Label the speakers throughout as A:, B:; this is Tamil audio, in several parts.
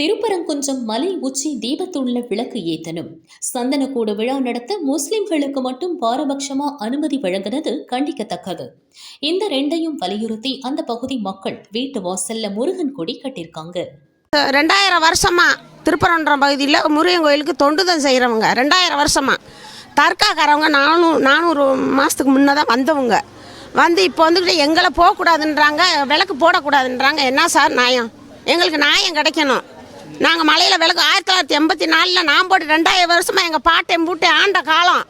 A: திருப்பரங்குன்றம் மலை உச்சி தீபத்துள்ள விளக்கு ஏத்தனும். சந்தனக்கூடு விழா நடத்த முஸ்லிம்களுக்கு மட்டும் பாரபட்சமா அனுமதி வழங்கினது கண்டிக்கத்தக்கது. இந்த ரெண்டையும் வலியுறுத்தி அந்த பகுதி மக்கள் வீட்டு வாசல்ல முருகன் கொடி கட்டியிருக்காங்க
B: ரெண்டாயிரம் வருஷமா திருப்பரங்குன்றம் பகுதியில் முருகன் கோயிலுக்கு தொண்டுதல் செய்கிறவங்க ரெண்டாயிரம் வருஷமா. தர்காக்காரவங்க நானூறு நானூறு மாதத்துக்கு முன்னே தான் வந்தவங்க. வந்து இப்போ வந்துக்கிட்டு எங்களை போகக்கூடாதுன்றாங்க விளக்கு போடக்கூடாதுன்றாங்க. என்ன சார் நியாயம்? எங்களுக்கு நியாயம் கிடைக்கணும். நாங்கள் மலையில் விளக்கு ஆயிரத்தி தொள்ளாயிரத்தி எண்பத்தி நாலில் நான் போட்டு ரெண்டாயிரம் வருஷமாக எங்கள் பாட்டையும் பூட்டி ஆண்ட காலம்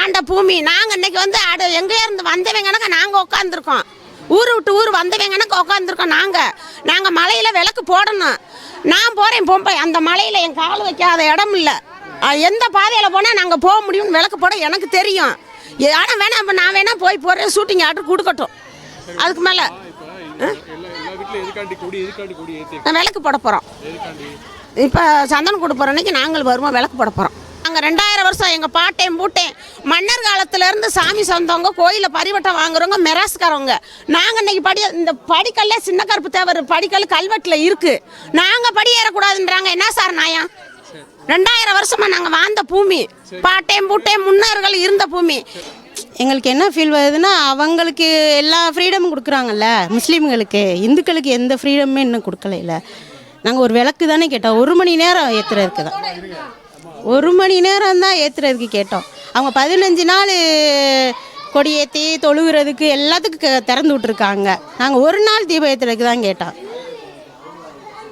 B: ஆண்ட பூமி. நாங்கள் இன்னைக்கு வந்து அடு எங்கே இருந்து வந்தவங்கனாக்க நாங்கள் உட்காந்துருக்கோம் ஊர் விட்டு ஊர் வந்தவங்கனாக்க உட்காந்துருக்கோம் நாங்கள் நாங்கள் மலையில் விளக்கு போடணும். நான் போகிறேன் பொம்பை. அந்த மலையில் என் கால் வைக்காத இடம் இல்லை. எந்த பாதையில் போனால் நாங்கள் போக முடியும்னு விளக்கு போட எனக்கு தெரியும். ஆனால் வேணா இப்போ நான் வேணா போய் போகிறேன் ஷூட்டிங் ஆர்டர் கொடுக்கட்டும். அதுக்கு மேலே விளக்கு போட போகிறோம் இப்போ சந்தனம் கொடு போகிற அன்னைக்கு நாங்கள் வருவோம் விளக்கு போட போகிறோம் நாங்கள் ரெண்டாயிரம் வருஷம் எங்கள் பாட்டையும் பூட்டேன் மன்னர் காலத்துலேருந்து சாமி சொந்தவங்க கோயிலில் பரிவட்டம் வாங்குறவங்க மெராஸ்காரவங்க. நாங்கள் இன்னைக்கு படி இந்த படிக்கல்ல சின்ன கருப்பு தேவர் படிக்கல் கல்வெட்டில் இருக்குது நாங்கள் படி ஏறக்கூடாதுன்றாங்க. என்ன சார் நியாயம்? ரெண்டாயிரம் வருஷமா நாங்கள் வாழ்ந்த பூமி பாட்டையும் பூட்டையும் முன்னோர்கள் இருந்த பூமி.
C: எங்களுக்கு என்ன ஃபீல் வருதுன்னா அவங்களுக்கு எல்லா ஃப்ரீடமும் கொடுக்குறாங்கல்ல முஸ்லீம்களுக்கு. இந்துக்களுக்கு எந்த ஃப்ரீடமுமே இன்னும் கொடுக்கல நாங்கள் ஒரு விளக்கு தானே கேட்டோம். ஒரு மணி நேரம் ஏற்றுறதுக்கு தான். ஒரு மணி நேரம் தான் ஏற்றுறதுக்கு கேட்டோம். அவங்க பதினஞ்சு நாள் கொடியேற்றி தொழுகிறதுக்கு எல்லாத்துக்கும் க- திறந்து விட்ருக்காங்க நாங்கள் ஒரு நாள் தீபம் ஏற்றுறதுக்கு தான் கேட்டோம்.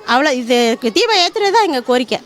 C: அவ்வளோ இது தீபம் ஏற்றுறது தான் எங்கள் கோரிக்கை.